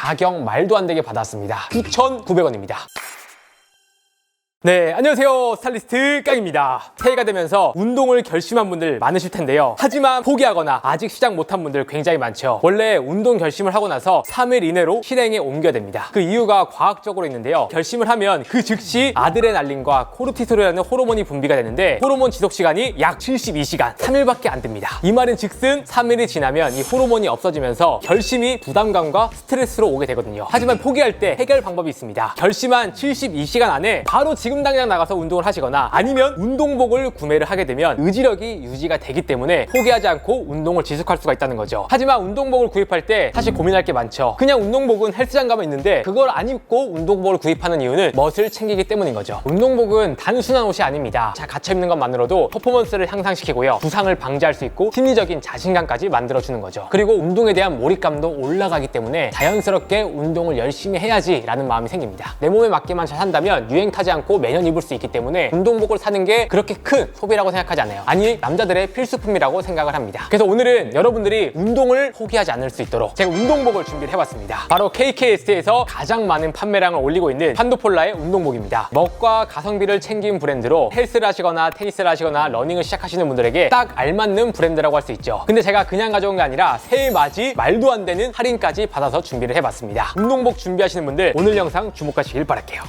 가격 말도 안 되게 받았습니다. 9,900원입니다. 네, 안녕하세요. 스타일리스트 깡입니다. 새해가 되면서 운동을 결심한 분들 많으실 텐데요. 하지만 포기하거나 아직 시작 못한 분들 굉장히 많죠. 원래 운동 결심을 하고 나서 3일 이내로 실행에 옮겨야 됩니다. 그 이유가 과학적으로 있는데요. 결심을 하면 그 즉시 아드레날린과 코르티솔이라는 호르몬이 분비가 되는데 호르몬 지속 시간이 약 72시간, 3일밖에 안 됩니다. 이 말은 즉슨 3일이 지나면 이 호르몬이 없어지면서 결심이 부담감과 스트레스로 오게 되거든요. 하지만 포기할 때 해결 방법이 있습니다. 결심한 72시간 안에 바로 지금 당장 나가서 운동을 하시거나 아니면 운동복을 구매를 하게 되면 의지력이 유지가 되기 때문에 포기하지 않고 운동을 지속할 수가 있다는 거죠. 하지만 운동복을 구입할 때 사실 고민할 게 많죠. 그냥 운동복은 헬스장 가면 있는데 그걸 안 입고 운동복을 구입하는 이유는 멋을 챙기기 때문인 거죠. 운동복은 단순한 옷이 아닙니다. 자, 갖춰 입는 것만으로도 퍼포먼스를 향상시키고요. 부상을 방지할 수 있고 심리적인 자신감까지 만들어주는 거죠. 그리고 운동에 대한 몰입감도 올라가기 때문에 자연스럽게 운동을 열심히 해야지라는 마음이 생깁니다. 내 몸에 맞게만 잘 한다면 유행 타지 않고 매년 입을 수 있기 때문에 운동복을 사는 게 그렇게 큰 소비라고 생각하지 않아요. 아니 남자들의 필수품이라고 생각을 합니다. 그래서 오늘은 여러분들이 운동을 포기하지 않을 수 있도록 제가 운동복을 준비를 해봤습니다. 바로 KKST에서 가장 많은 판매량을 올리고 있는 판도폴라의 운동복입니다. 먹과 가성비를 챙긴 브랜드로 헬스를 하시거나 테니스를 하시거나 러닝을 시작하시는 분들에게 딱 알맞는 브랜드라고 할 수 있죠. 근데 제가 그냥 가져온 게 아니라 새해 맞이 말도 안 되는 할인까지 받아서 준비를 해봤습니다. 운동복 준비하시는 분들 오늘 영상 주목하시길 바랄게요.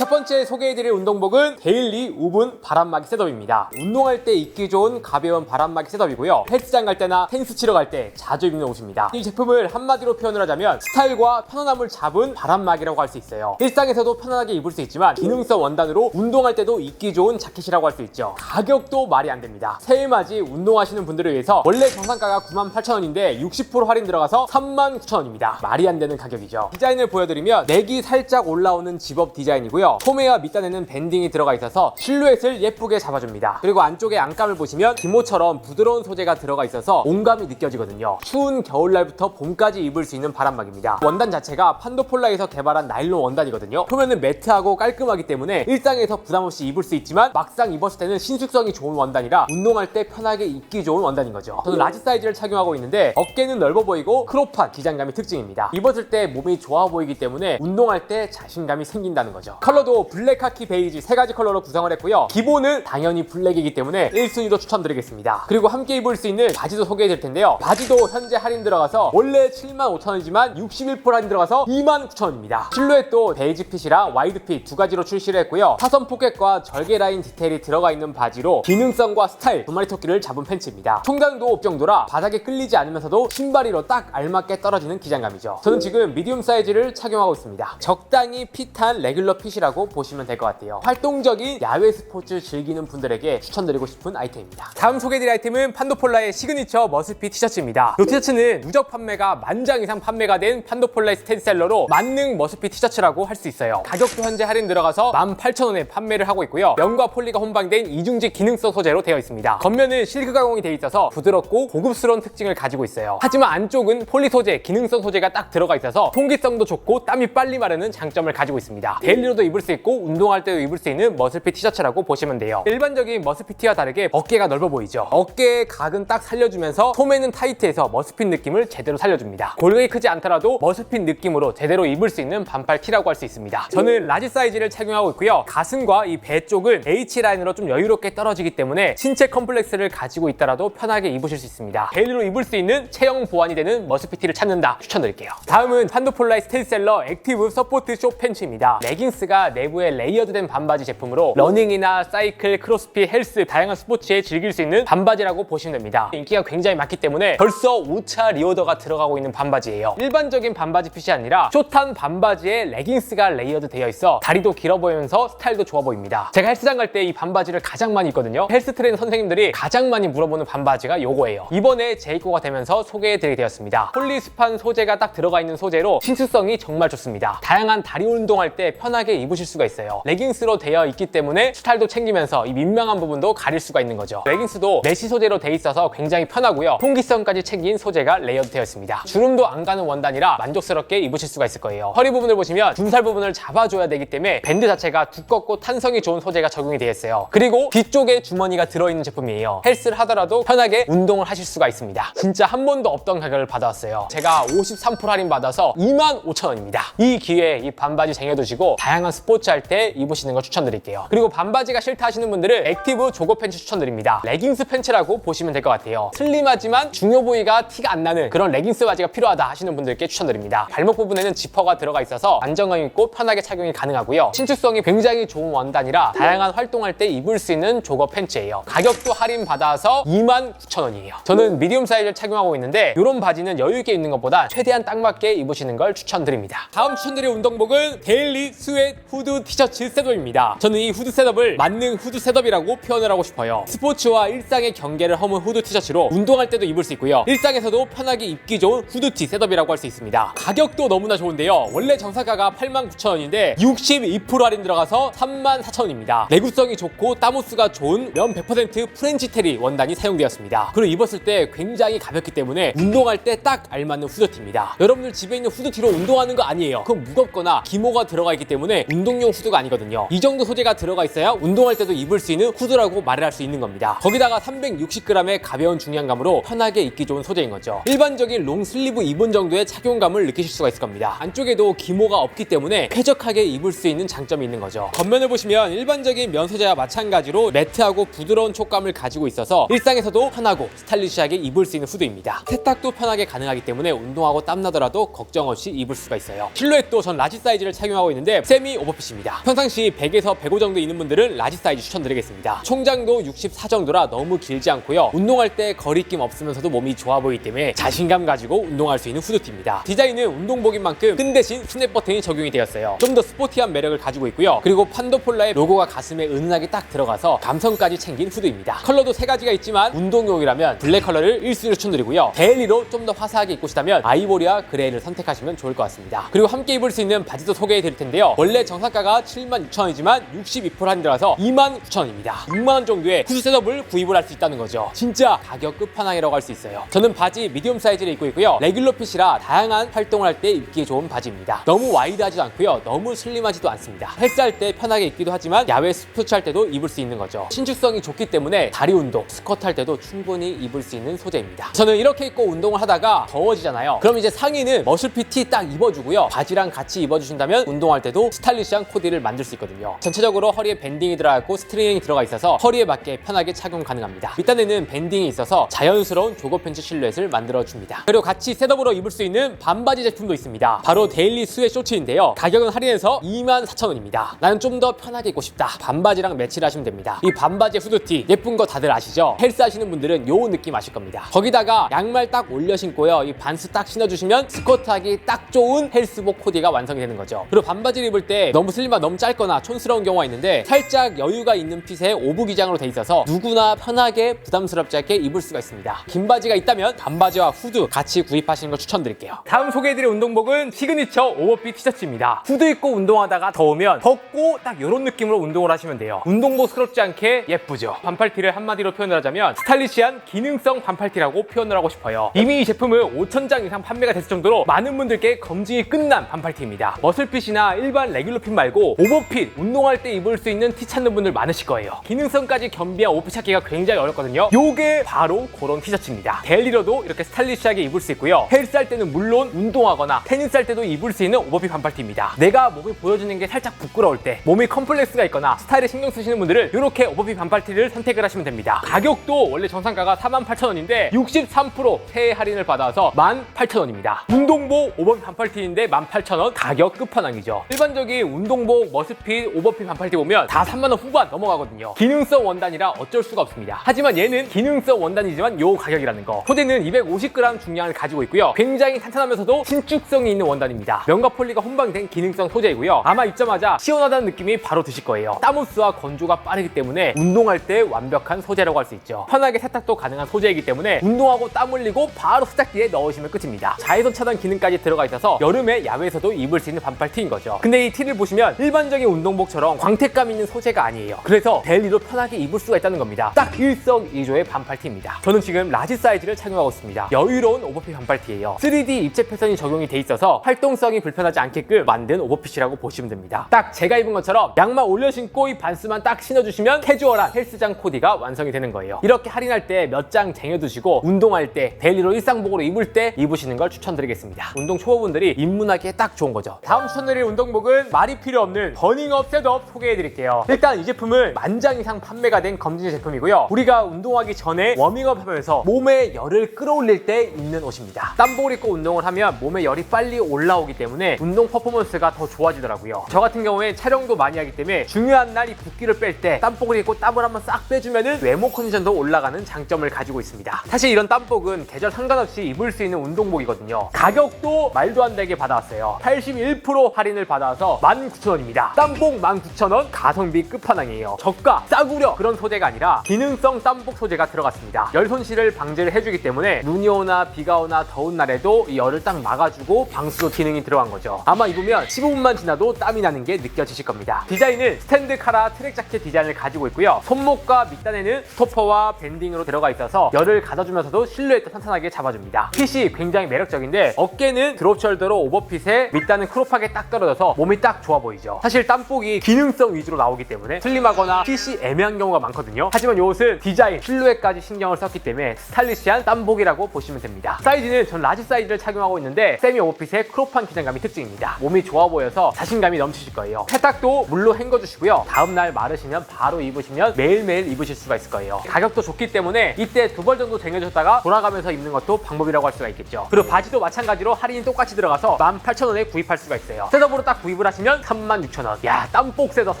첫 번째 소개해드릴 운동복은 데일리 우분 바람막이 셋업입니다. 운동할 때 입기 좋은 가벼운 바람막이 셋업이고요. 헬스장 갈 때나 테니스 치러 갈 때 자주 입는 옷입니다. 이 제품을 한마디로 표현을 하자면 스타일과 편안함을 잡은 바람막이라고 할 수 있어요. 일상에서도 편안하게 입을 수 있지만 기능성 원단으로 운동할 때도 입기 좋은 자켓이라고 할 수 있죠. 가격도 말이 안 됩니다. 새해 맞이 운동하시는 분들을 위해서 원래 정상가가 98,000원인데 60% 할인 들어가서 39,000원입니다. 말이 안 되는 가격이죠. 디자인을 보여드리면 넥이 살짝 올라오는 집업 디자인이고요. 소매와 밑단에는 밴딩이 들어가 있어서 실루엣을 예쁘게 잡아줍니다. 그리고 안쪽에 안감을 보시면 기모처럼 부드러운 소재가 들어가 있어서 온감이 느껴지거든요. 추운 겨울날부터 봄까지 입을 수 있는 바람막입니다. 원단 자체가 판도폴라에서 개발한 나일론 원단이거든요. 표면은 매트하고 깔끔하기 때문에 일상에서 부담 없이 입을 수 있지만 막상 입었을 때는 신축성이 좋은 원단이라 운동할 때 편하게 입기 좋은 원단인 거죠. 저는 라지 사이즈를 착용하고 있는데 어깨는 넓어 보이고 크롭한 기장감이 특징입니다. 입었을 때 몸이 좋아 보이기 때문에 운동할 때 자신감이 생긴다는 거죠. 컬러 도 블랙, 카키, 베이지 세 가지 컬러로 구성을 했고요. 기본은 당연히 블랙이기 때문에 1순위도 추천드리겠습니다. 그리고 함께 입을 수 있는 바지도 소개해 드릴 텐데요. 바지도 현재 할인 들어가서 원래 75,000원이지만 61% 할인 들어가서 29,000원입니다. 실루엣도 베이지 핏이랑 와이드 핏 두 가지로 출시를 했고요. 사선 포켓과 절개 라인 디테일이 들어가 있는 바지로 기능성과 스타일 두 마리 토끼를 잡은 팬츠입니다. 총장도 업 정도라 바닥에 끌리지 않으면서도 신발이로 딱 알맞게 떨어지는 기장감이죠. 저는 지금 미디움 사이즈를 착용하고 있습니다. 적당히 핏한 레귤러 핏이라고 보시면 될 것 같아요. 활동적인 야외 스포츠 즐기는 분들에게 추천드리고 싶은 아이템입니다. 다음 소개해드릴 아이템은 판도폴라의 시그니처 머스핏 티셔츠입니다. 이 티셔츠는 누적 판매가 만장 이상 판매가 된 판도폴라의 스테디셀러로 만능 머스핏 티셔츠라고 할 수 있어요. 가격도 현재 할인 들어가서 18,000원에 판매를 하고 있고요. 면과 폴리가 혼방된 이중직 기능성 소재로 되어 있습니다. 겉면은 실크 가공이 되어 있어서 부드럽고 고급스러운 특징을 가지고 있어요. 하지만 안쪽은 폴리 소재, 기능성 소재가 딱 들어가 있어서 통기성도 좋고 땀이 빨리 마르는 장점을 가지고 있습니다. 데일리로도 입을 수 있고 운동할 때도 입을 수 있는 머슬핏 티셔츠라고 보시면 돼요. 일반적인 머슬핏 티와 다르게 어깨가 넓어 보이죠. 어깨의 각은 딱 살려주면서 소매는 타이트해서 머슬핏 느낌을 제대로 살려줍니다. 골격이 크지 않더라도 머슬핏 느낌으로 제대로 입을 수 있는 반팔 티라고 할 수 있습니다. 저는 라지 사이즈를 착용하고 있고요. 가슴과 이 배 쪽은 H 라인으로 좀 여유롭게 떨어지기 때문에 신체 컴플렉스를 가지고 있더라도 편하게 입으실 수 있습니다. 데일리로 입을 수 있는 체형 보완이 되는 머슬핏 티를 찾는다 추천드릴게요. 다음은 판도폴라의 스테디셀러 액티브 서포트 쇼 팬츠입니다. 레깅스가 내부에 레이어드된 반바지 제품으로 러닝이나 사이클, 크로스핏, 헬스 다양한 스포츠에 즐길 수 있는 반바지라고 보시면 됩니다. 인기가 굉장히 많기 때문에 벌써 5차 리오더가 들어가고 있는 반바지예요. 일반적인 반바지 핏이 아니라 숏한 반바지에 레깅스가 레이어드 되어 있어 다리도 길어 보이면서 스타일도 좋아 보입니다. 제가 헬스장 갈 때 이 반바지를 가장 많이 입거든요. 헬스 트레이너 선생님들이 가장 많이 물어보는 반바지가 요거예요. 이번에 재입고가 되면서 소개해드리게 되었습니다. 폴리스판 소재가 딱 들어가 있는 소재로 신축성이 정말 좋습니다. 다양한 다리 운동할 때 편하게 입 으실 수가 있어요. 레깅스로 되어 있기 때문에 스타일도 챙기면서 이 민망한 부분도 가릴 수가 있는 거죠. 레깅스도 메시 소재로 돼 있어서 굉장히 편하고요. 통기성까지 챙긴 소재가 레이어드 되어 있습니다. 주름도 안 가는 원단이라 만족스럽게 입으실 수가 있을 거예요. 허리 부분을 보시면 군살 부분을 잡아줘야 되기 때문에 밴드 자체가 두껍고 탄성이 좋은 소재가 적용이 되어 있어요. 그리고 뒤쪽에 주머니가 들어있는 제품이에요. 헬스를 하더라도 편하게 운동을 하실 수가 있습니다. 진짜 한 번도 없던 가격을 받아왔어요. 제가 53% 할인 받아서 25,000원입니다. 이 기회에 이 반바지 쟁여두시고 다양한 스포츠 할 때 입으시는 걸 추천드릴게요. 그리고 반바지가 싫다 하시는 분들은 액티브 조거 팬츠 추천드립니다. 레깅스 팬츠라고 보시면 될 것 같아요. 슬림하지만 중요 부위가 티가 안 나는 그런 레깅스 바지가 필요하다 하시는 분들께 추천드립니다. 발목 부분에는 지퍼가 들어가 있어서 안정감 있고 편하게 착용이 가능하고요. 신축성이 굉장히 좋은 원단이라 다양한 활동할 때 입을 수 있는 조거 팬츠예요. 가격도 할인 받아서 29,000원이에요. 저는 미디움 사이즈를 착용하고 있는데 이런 바지는 여유 있게 입는 것보다 최대한 딱 맞게 입으시는 걸 추천드립니다. 다음 추천드릴 운동복은 데일리 스웨트 후드 티셔츠 셋업입니다. 저는 이 후드 셋업을 만능 후드 셋업이라고 표현을 하고 싶어요. 스포츠와 일상의 경계를 허문 후드 티셔츠로 운동할 때도 입을 수 있고요. 일상에서도 편하게 입기 좋은 후드티 셋업이라고 할 수 있습니다. 가격도 너무나 좋은데요. 원래 정사가가 89,000원인데 62% 할인 들어가서 34,000원입니다. 내구성이 좋고 따무스가 좋은 면 100% 프렌치 테리 원단이 사용되었습니다. 그리고 입었을 때 굉장히 가볍기 때문에 운동할 때 딱 알맞는 후드티입니다. 여러분들 집에 있는 후드티로 운동하는 거 아니에요. 그건 무겁거나 기모가 들어가 있기 때문에 운 동용 후드가 아니거든요. 이 정도 소재가 들어가 있어야 운동할 때도 입을 수 있는 후드라고 말을 할 수 있는 겁니다. 거기다가 360g의 가벼운 중량감으로 편하게 입기 좋은 소재인 거죠. 일반적인 롱 슬리브 2분 정도의 착용감을 느끼실 수가 있을 겁니다. 안쪽에도 기모가 없기 때문에 쾌적하게 입을 수 있는 장점이 있는 거죠. 겉면을 보시면 일반적인 면 소재와 마찬가지로 매트하고 부드러운 촉감을 가지고 있어서 일상에서도 편하고 스타일리시하게 입을 수 있는 후드입니다. 세탁도 편하게 가능하기 때문에 운동하고 땀나더라도 걱정 없이 입을 수가 있어요. 실루엣도 전 라지 사이즈를 착용하고 있는데 세미 오버 핏입니다. 평상시 100에서 105 정도 있는 분들은 라지 사이즈 추천드리겠습니다. 총장도 64 정도라 너무 길지 않고요. 운동할 때 거리낌 없으면서도 몸이 좋아 보이기 때문에 자신감 가지고 운동할 수 있는 후드티입니다. 디자인은 운동복인 만큼 끈 대신 스냅 버튼이 적용이 되었어요. 좀 더 스포티한 매력을 가지고 있고요. 그리고 판도폴라의 로고가 가슴에 은은하게 딱 들어가서 감성까지 챙긴 후드입니다. 컬러도 세 가지가 있지만 운동용이라면 블랙 컬러를 1수로 추천드리고요. 데일리로 좀 더 화사하게 입고 싶다면 아이보리와 그레이를 선택하시면 좋을 것 같습니다. 그리고 함께 입을 수 있는 바지도 소개해 드릴 텐데요. 원래 정 사가가 76,000원이지만 62% 할인들어서 29,000원입니다. 6만원 정도의 후드 셋업을 구입을 할 수 있다는 거죠. 진짜 가격 끝판왕이라고 할 수 있어요. 저는 바지 미디움 사이즈를 입고 있고요. 레귤러 핏이라 다양한 활동을 할 때 입기 좋은 바지입니다. 너무 와이드하지도 않고요. 너무 슬림하지도 않습니다. 헬스할 때 편하게 입기도 하지만 야외 스포츠 할 때도 입을 수 있는 거죠. 신축성이 좋기 때문에 다리 운동, 스쿼트 할 때도 충분히 입을 수 있는 소재입니다. 저는 이렇게 입고 운동을 하다가 더워지잖아요. 그럼 이제 상의는 머슬핏 티 딱 입어주고요. 바지랑 같이 입어주신다면 운동할 때도 스타일리시 한 코디를 만들 수 있거든요. 전체적으로 허리에 밴딩이 들어가고 스트링이 들어가 있어서 허리에 맞게 편하게 착용 가능합니다. 밑단에는 밴딩이 있어서 자연스러운 조거 팬츠 실루엣을 만들어줍니다. 그리고 같이 셋업으로 입을 수 있는 반바지 제품도 있습니다. 바로 데일리 스웨 쇼츠인데요. 가격은 할인해서 24,000원입니다. 나는 좀 더 편하게 입고 싶다. 반바지랑 매치를 하시면 됩니다. 이 반바지 후드티 예쁜 거 다들 아시죠? 헬스 하시는 분들은 요 느낌 아실 겁니다. 거기다가 양말 딱 올려 신고요. 이 반스 딱 신어주시면 스쿼트하기 딱 좋은 헬스복 코디가 완성이 되는 거죠. 그리고 반바지를 입을 때 너무 슬림하 너무 짧거나 촌스러운 경우가 있는데 살짝 여유가 있는 핏의 오브 기장으로 돼 있어서 누구나 편하게 부담스럽지 않게 입을 수가 있습니다. 긴 바지가 있다면 반바지와 후드 같이 구입하시는 걸 추천드릴게요. 다음 소개해드릴 운동복은 시그니처 오버핏 티셔츠입니다. 후드 입고 운동하다가 더우면 벗고 딱 이런 느낌으로 운동을 하시면 돼요. 운동복스럽지 않게 예쁘죠. 반팔티를 한마디로 표현을 하자면 스타일리시한 기능성 반팔티라고 표현을 하고 싶어요. 이미 이 제품은 5,000장 이상 판매가 됐을 정도로 많은 분들께 검증이 끝난 반팔티입니다. 머슬핏이나 일반 레귤러 핏 말고 오버핏, 운동할 때 입을 수 있는 티 찾는 분들 많으실 거예요. 기능성까지 겸비한 오버핏 찾기가 굉장히 어렵거든요. 요게 바로 그런 티셔츠입니다. 데일리로도 이렇게 스타일리시하게 입을 수 있고요. 헬스 할 때는 물론 운동하거나 테니스 할 때도 입을 수 있는 오버핏 반팔티입니다. 내가 몸이 보여주는 게 살짝 부끄러울 때, 몸이 컴플렉스가 있거나 스타일에 신경 쓰시는 분들은 이렇게 오버핏 반팔티를 선택을 하시면 됩니다. 가격도 원래 정상가가 48,000원인데 63% 세해 할인을 받아서 18,000원입니다. 운동복 오버핏 반팔티인데 18,000원 가격 끝판왕이죠. 일반적인 운동복, 머스핏, 오버핏 반팔티 보면 다 3만원 후반 넘어가거든요. 기능성 원단이라 어쩔 수가 없습니다. 하지만 얘는 기능성 원단이지만 요 가격이라는 거. 소재는 250g 중량을 가지고 있고요. 굉장히 탄탄하면서도 신축성이 있는 원단입니다. 면과 폴리가 혼방된 기능성 소재이고요. 아마 입자마자 시원하다는 느낌이 바로 드실 거예요. 땀호스와 건조가 빠르기 때문에 운동할 때 완벽한 소재라고 할 수 있죠. 편하게 세탁도 가능한 소재이기 때문에 운동하고 땀 흘리고 바로 세탁기에 넣으시면 끝입니다. 자외선 차단 기능까지 들어가 있어서 여름에 야외에서도 입을 수 있는 반팔 티인 거죠. 근데 이 티를 보시면 일반적인 운동복처럼 광택감 있는 소재가 아니에요. 그래서 델리로 편하게 입을 수가 있다는 겁니다. 딱 일석이조의 반팔티입니다. 저는 지금 라지 사이즈를 착용하고 있습니다. 여유로운 오버핏 반팔티예요. 3D 입체 패턴이 적용이 돼 있어서 활동성이 불편하지 않게끔 만든 오버핏이라고 보시면 됩니다. 딱 제가 입은 것처럼 양말 올려 신고 이 반스만 딱 신어주시면 캐주얼한 헬스장 코디가 완성이 되는 거예요. 이렇게 할인할 때 몇 장 쟁여두시고 운동할 때 데일리로 일상복으로 입을 때 입으시는 걸 추천드리겠습니다. 운동 초보분들이 입문하기에 딱 좋은 거죠. 다음 추천드릴 운동복은 말이 필요 없는 버닝업 셋업 소개해드릴게요. 일단 이 제품은 만장 이상 판매가 된 검증제 제품이고요. 우리가 운동하기 전에 워밍업 하면서 몸에 열을 끌어올릴 때 입는 옷입니다. 땀복을 입고 운동을 하면 몸에 열이 빨리 올라오기 때문에 운동 퍼포먼스가 더 좋아지더라고요. 저 같은 경우에 촬영도 많이 하기 때문에 중요한 날이 붓기를 뺄 때 땀복을 입고 땀을 한번 싹 빼주면은 외모 컨디션도 올라가는 장점을 가지고 있습니다. 사실 이런 땀복은 계절 상관없이 입을 수 있는 운동복이거든요. 가격도 말도 안 되게 받아왔어요. 81% 할인을 받아서 19,000원입니다. 땀복 19,000원 가성비 끝판왕이에요. 저가 싸구려 그런 소재가 아니라 기능성 땀복 소재가 들어갔습니다. 열 손실을 방지를 해주기 때문에 눈이 오나 비가 오나 더운 날에도 이 열을 딱 막아주고 방수도 기능이 들어간 거죠. 아마 입으면 15분만 지나도 땀이 나는 게 느껴지실 겁니다. 디자인은 스탠드 카라 트랙 자켓 디자인을 가지고 있고요. 손목과 밑단에는 스토퍼와 밴딩으로 들어가 있어서 열을 가져주면서도 실루엣도 탄탄하게 잡아줍니다. 핏이 굉장히 매력적인데 어깨는 드롭 숄더로 오버핏에 밑단은 크롭하게 딱 떨어져서 몸이 딱 좋아 보이죠. 사실 땀복이 기능성 위주로 나오기 때문에 슬림하거나 핏이 애매한 경우가 많거든요. 하지만 이 옷은 디자인, 실루엣까지 신경을 썼기 때문에 스타일리시한 땀복이라고 보시면 됩니다. 사이즈는 전 라지 사이즈를 착용하고 있는데 세미 오버핏의 크롭한 기장감이 특징입니다. 몸이 좋아 보여서 자신감이 넘치실 거예요. 세탁도 물로 헹궈주시고요. 다음날 마르시면 바로 입으시면 매일매일 입으실 수가 있을 거예요. 가격도 좋기 때문에 이때 두 벌 정도 쟁여줬다가 돌아가면서 입는 것도 방법이라고 할 수가 있겠죠. 그리고 바지도 마찬가지로 할인이 똑같이 들어가서 18,000원에 구입할 수가 있어요. 셋업으로 딱 구입을 하시면 36,000원. 야, 땀복 셋업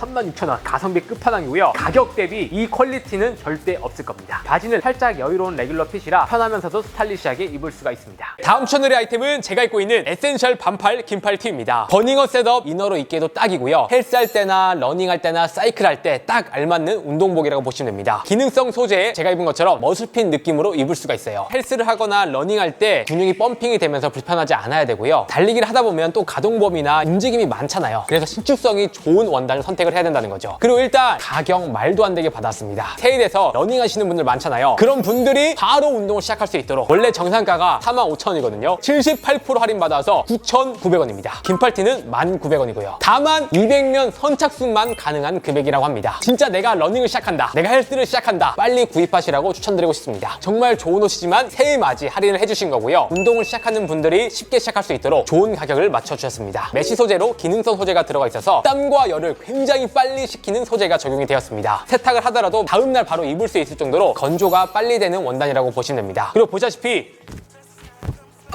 36,000원. 가성비 끝판왕이고요. 가격 대비 이 퀄리티는 절대 없을 겁니다. 바지는 살짝 여유로운 레귤러 핏이라 편하면서도 스타일리시하게 입을 수가 있습니다. 다음 채널의 아이템은 제가 입고 있는 에센셜 반팔 긴팔 티입니다. 버닝어 셋업 이너로 입기에도 딱이고요. 헬스할 때나 러닝할 때나 사이클 할 때 딱 알맞는 운동복이라고 보시면 됩니다. 기능성 소재에 제가 입은 것처럼 머슬핀 느낌으로 입을 수가 있어요. 헬스를 하거나 러닝할 때 근육이 펌핑이 되면서 불편하지 않아야 되고요. 달리기를 하다 보면 또 가동범위나 움직임이 많잖아요. 그래서 신축성이 좋은 원단을 선택을 해야 된다는 거죠. 그리고 일단 가격 말도 안 되게 받았습니다. 세일에서 러닝 하시는 분들 많잖아요. 그런 분들이 바로 운동을 시작할 수 있도록 원래 정상가가 45,000원이거든요. 78% 할인받아서 9,900원입니다. 긴팔티는 1,900원이고요. 다만 200면 선착순만 가능한 금액이라고 합니다. 진짜 내가 러닝을 시작한다. 내가 헬스를 시작한다. 빨리 구입하시라고 추천드리고 싶습니다. 정말 좋은 옷이지만 새해 맞이 할인을 해주신 거고요. 운동을 시작하는 분들이 쉽게 시작할 수 있도록 좋은 가격을 맞춰주셨습니다. 메쉬 소재로 기능성 소재 가 들어가 있어서 땀과 열을 굉장히 빨리 식히는 소재가 적용이 되었습니다. 세탁을 하더라도 다음날 바로 입을 수 있을 정도로 건조가 빨리 되는 원단이라고 보시면 됩니다. 그리고 보시다시피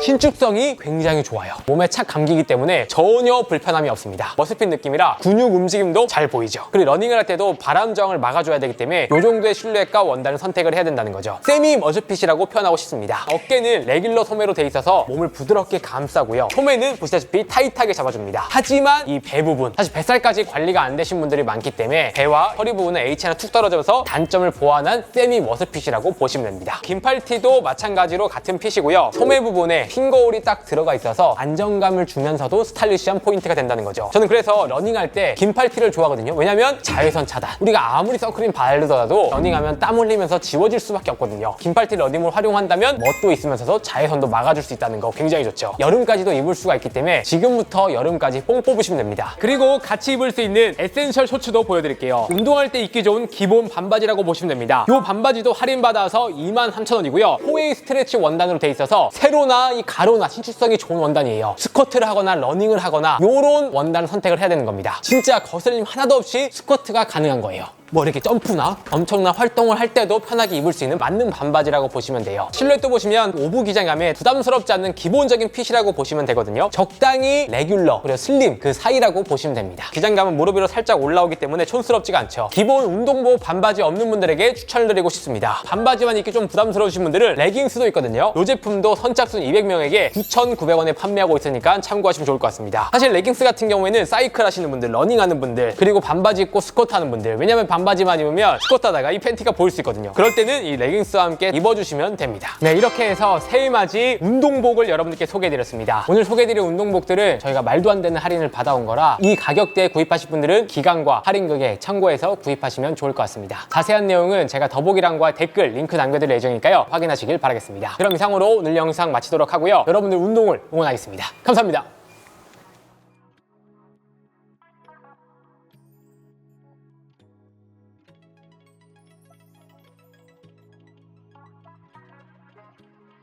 신축성이 굉장히 좋아요. 몸에 착 감기기 때문에 전혀 불편함이 없습니다. 머스핏 느낌이라 근육 움직임도 잘 보이죠. 그리고 러닝을 할 때도 바람 저항을 막아줘야 되기 때문에 이 정도의 실루엣과 원단을 선택을 해야 된다는 거죠. 세미 머스핏이라고 표현하고 싶습니다. 어깨는 레귤러 소매로 돼 있어서 몸을 부드럽게 감싸고요. 소매는 보시다시피 타이트하게 잡아줍니다. 하지만 이 배 부분, 사실 뱃살까지 관리가 안 되신 분들이 많기 때문에 배와 허리 부분은 H 하나 툭 떨어져서 단점을 보완한 세미 머스핏이라고 보시면 됩니다. 긴팔 티도 마찬가지로 같은 핏이고요. 소매 부분에 핑거홀이 딱 들어가 있어서 안정감을 주면서도 스타일리시한 포인트가 된다는 거죠. 저는 그래서 러닝할 때 긴팔 티를 좋아하거든요. 왜냐면 자외선 차단. 우리가 아무리 선크림 바르더라도 러닝하면 땀 흘리면서 지워질 수밖에 없거든요. 긴팔 티 러닝을 활용한다면 멋도 있으면서도 자외선도 막아줄 수 있다는 거 굉장히 좋죠. 여름까지도 입을 수가 있기 때문에 지금부터 여름까지 뽕 뽑으시면 됩니다. 그리고 같이 입을 수 있는 에센셜 셔츠도 보여드릴게요. 운동할 때 입기 좋은 기본 반바지라고 보시면 됩니다. 이 반바지도 할인받아서 23,000원이고요. 호웨이 스트레치 원단으로 돼 있어서 세로나 이 가로나 신축성이 좋은 원단이에요. 스쿼트를 하거나 러닝을 하거나 이런 원단을 선택을 해야 되는 겁니다. 진짜 거슬림 하나도 없이 스쿼트가 가능한 거예요. 뭐 이렇게 점프나 엄청난 활동을 할 때도 편하게 입을 수 있는 맞는 반바지라고 보시면 돼요. 실루엣도 보시면 오브 기장감에 부담스럽지 않는 기본적인 핏이라고 보시면 되거든요. 적당히 레귤러 그리고 슬림 그 사이라고 보시면 됩니다. 기장감은 무릎 위로 살짝 올라오기 때문에 촌스럽지가 않죠. 기본 운동복 반바지 없는 분들에게 추천을 드리고 싶습니다. 반바지만 입기 좀 부담스러우신 분들은 레깅스도 있거든요. 이 제품도 선착순 200명에게 9,900원에 판매하고 있으니까 참고하시면 좋을 것 같습니다. 사실 레깅스 같은 경우에는 사이클 하시는 분들, 러닝 하는 분들, 그리고 반바지 입고 스쿼트 하는 분들 왜냐면 반바지 반바지만 입으면 스쿼트하다가 이 팬티가 보일 수 있거든요. 그럴 때는 이 레깅스와 함께 입어주시면 됩니다. 네, 이렇게 해서 새해맞이 운동복을 여러분들께 소개해드렸습니다. 오늘 소개해드린 운동복들은 저희가 말도 안 되는 할인을 받아온 거라 이 가격대에 구입하실 분들은 기간과 할인금액 참고해서 구입하시면 좋을 것 같습니다. 자세한 내용은 제가 더보기란과 댓글 링크 남겨드릴 예정이니까요. 확인하시길 바라겠습니다. 그럼 이상으로 오늘 영상 마치도록 하고요. 여러분들 운동을 응원하겠습니다. 감사합니다.